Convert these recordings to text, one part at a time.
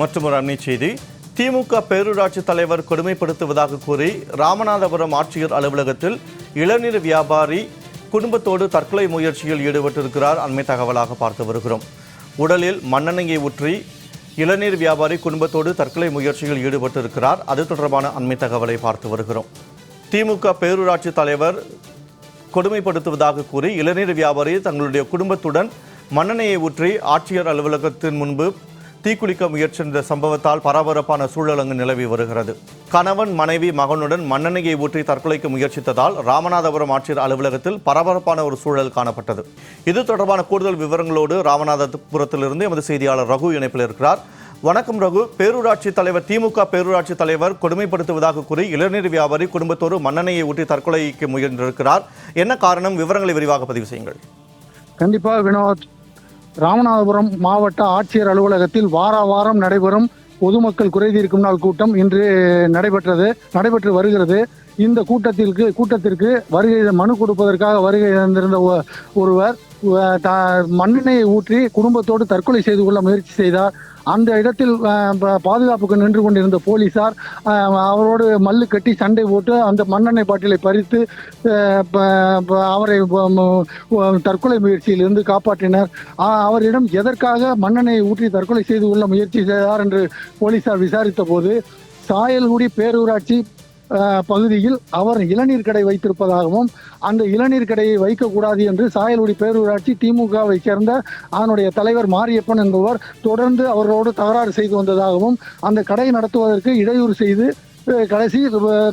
மற்றும் ஒரு அன்னை செய்தி. திமுக பேரூராட்சி தலைவர் கொடுமைப்படுத்துவதாக கூறி ராமநாதபுரம் ஆட்சியர் அலுவலகத்தில் இளநீர் வியாபாரி குடும்பத்தோடு தற்கொலை முயற்சியில் ஈடுபட்டிருக்கிறார் அண்மை தகவலாக பார்த்து வருகிறோம். உடலில் மண்ணெண்ணெயை ஊற்றி இளநீர் வியாபாரி குடும்பத்தோடு தற்கொலை முயற்சியில் ஈடுபட்டிருக்கிறார். அது தொடர்பான அண்மை தகவலை பார்த்து வருகிறோம். திமுக பேரூராட்சி தலைவர் கொடுமைப்படுத்துவதாக கூறி இளநீர் வியாபாரி தங்களுடைய குடும்பத்துடன் மண்ணெண்ணெயை ஊற்றி ஆட்சியர் அலுவலகத்தின் முன்பு தீக்குளிக்க முயற்சித்த சம்பவத்தால் பரபரப்பான சூழல் அங்கு நிலவி வருகிறது. கணவன் மனைவி மகனுடன் மண்ணெண்ணெயை ஊற்றி தற்கொலைக்கு முயற்சித்ததால் ராமநாதபுரம் ஆட்சியர் அலுவலகத்தில் பரபரப்பான ஒரு சூழல் காணப்பட்டது. இது தொடர்பான கூடுதல் விவரங்களோடு ராமநாதபுரத்திலிருந்து எமது செய்தியாளர் ரகு இணைப்பில் இருக்கிறார். வணக்கம் ரகு. பேரூராட்சி தலைவர் திமுக பேரூராட்சி தலைவர் கொடுமைப்படுத்துவதாக கூறி இளநீர் வியாபாரி குடும்பத்தோடு மண்ணெண்ணையை ஊற்றி தற்கொலைக்கு முயன்றிருக்கிறார். என்ன காரணம்? விவரங்களை விரிவாக பதிவு செய்யுங்கள். கண்டிப்பாக வினோத் ராமநாதபுரம் மாவட்ட ஆட்சியர் அலுவலகத்தில் வார வாரம் நடைபெறும் பொதுமக்கள் குறைதீர்க்கும் நாள் கூட்டம் இன்று நடைபெற்றது நடைபெற்று வருகிறது. இந்த கூட்டத்திற்கு கூட்டத்திற்கு வருகை மனு கொடுப்பதற்காக வருகை தந்திருந்த ஒருவர் த- மண்ணெண்ணெயை ஊற்றி குடும்பத்தோடு தற்கொலை செய்து கொள்ள முயற்சி செய்தார். அந்த இடத்தில் ப- பாதுகாப்புக்கு நின்று கொண்டிருந்த போலீசார் அவரோடு மல்லு கட்டி சண்டை போட்டு அந்த மண்ணெண்ணெய் பாட்டிலை பறித்து அவரை தற்கொலை முயற்சியிலிருந்து காப்பாற்றினர். அவரிடம் எதற்காக மண்ணெண்ணை ஊற்றி தற்கொலை செய்து கொள்ள முயற்சி செய்தார் என்று போலீசார் விசாரித்த போது சாயல்குடி பேரூராட்சி பகுதியில் அவர் இளநீர் கடை வைத்திருப்பதாகவும் அந்த இளநீர் கடையை வைக்கக்கூடாது என்று சாயல்குடி பேரூராட்சி திமுகவை சேர்ந்த அதனுடைய தலைவர் மாரியப்பன் என்பவர் தொடர்ந்து அவர்களோடு தகராறு செய்து வந்ததாகவும் அந்த கடை நடத்துவதற்கு இடையூறு செய்து கடைசி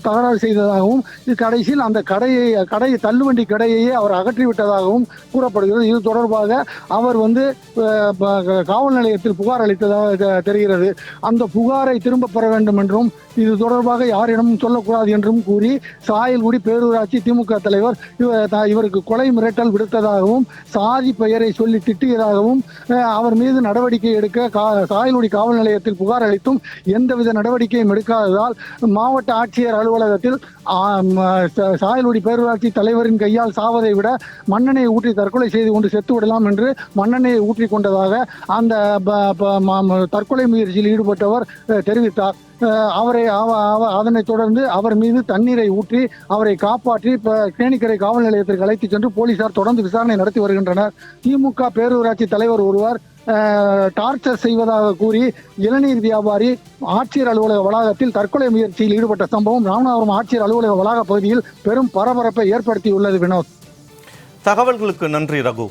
தகராறு செய்ததாகவும் கடைசியில் அந்த கடையை கடை தள்ளுவண்டி கடையையே அவர் அகற்றி விட்டதாகவும் கூறப்படுகிறது. இது தொடர்பாக அவர் வந்து காவல் நிலையத்தில் புகார் அளித்ததாக தெரிகிறது. அந்த புகாரை திரும்ப பெற வேண்டும் என்றும் இது தொடர்பாக யாரிடமும் சொல்லக்கூடாது என்றும் கூறி சாயல்குடி பேரூராட்சி திமுக தலைவர் த- இவருக்கு கொலை மிரட்டல் விடுத்ததாகவும் சாதி பெயரை சொல்லி திட்டியதாகவும் அவர் மீது நடவடிக்கை எடுக்க கா சாயல்குடி காவல் நிலையத்தில் புகார் அளித்தும் எந்தவித நடவடிக்கையும் எடுக்காததால் மாவட்ட ஆட்சியர் அலுவலகத்தில் சாயலுடி சாயல்குடி பேரூராட்சி தலைவரின் கையால் சாவதை விட மண்ணெண்ணை ஊற்றி தற்கொலை செய்து கொண்டு செத்து விடலாம் என்று மண்ணெண்ணெயை ஊற்றி கொண்டதாக அந்த ப- ப- தற்கொலை முயற்சியில் ஈடுபட்டவர் தெரிவித்தார். அவரை அவ- அவ- அதனைத் தொடர்ந்து அவர் மீது தண்ணீரை ஊற்றி அவரை காப்பாற்றி இப்ப கேணிக்கரை காவல் நிலையத்திற்கு அழைத்துச் சென்று போலீசார் தொடர்ந்து விசாரணை நடத்தி வருகின்றனர். திமுக பேரூராட்சி தலைவர் ஒருவர் டார்ச்சர் செய்வதாக கூறி இளநீர் வியாபாரி ஆட்சியர் அலுவலக வளாகத்தில் தற்கொலை முயற்சியில் ஈடுபட்ட சம்பவம் ராமநாதபுரம் ஆட்சியர் அலுவலக வளாக பகுதியில் பெரும் பரபரப்பை ஏற்படுத்தியுள்ளது வினோத். தகவல்களுக்கு நன்றி ரகு.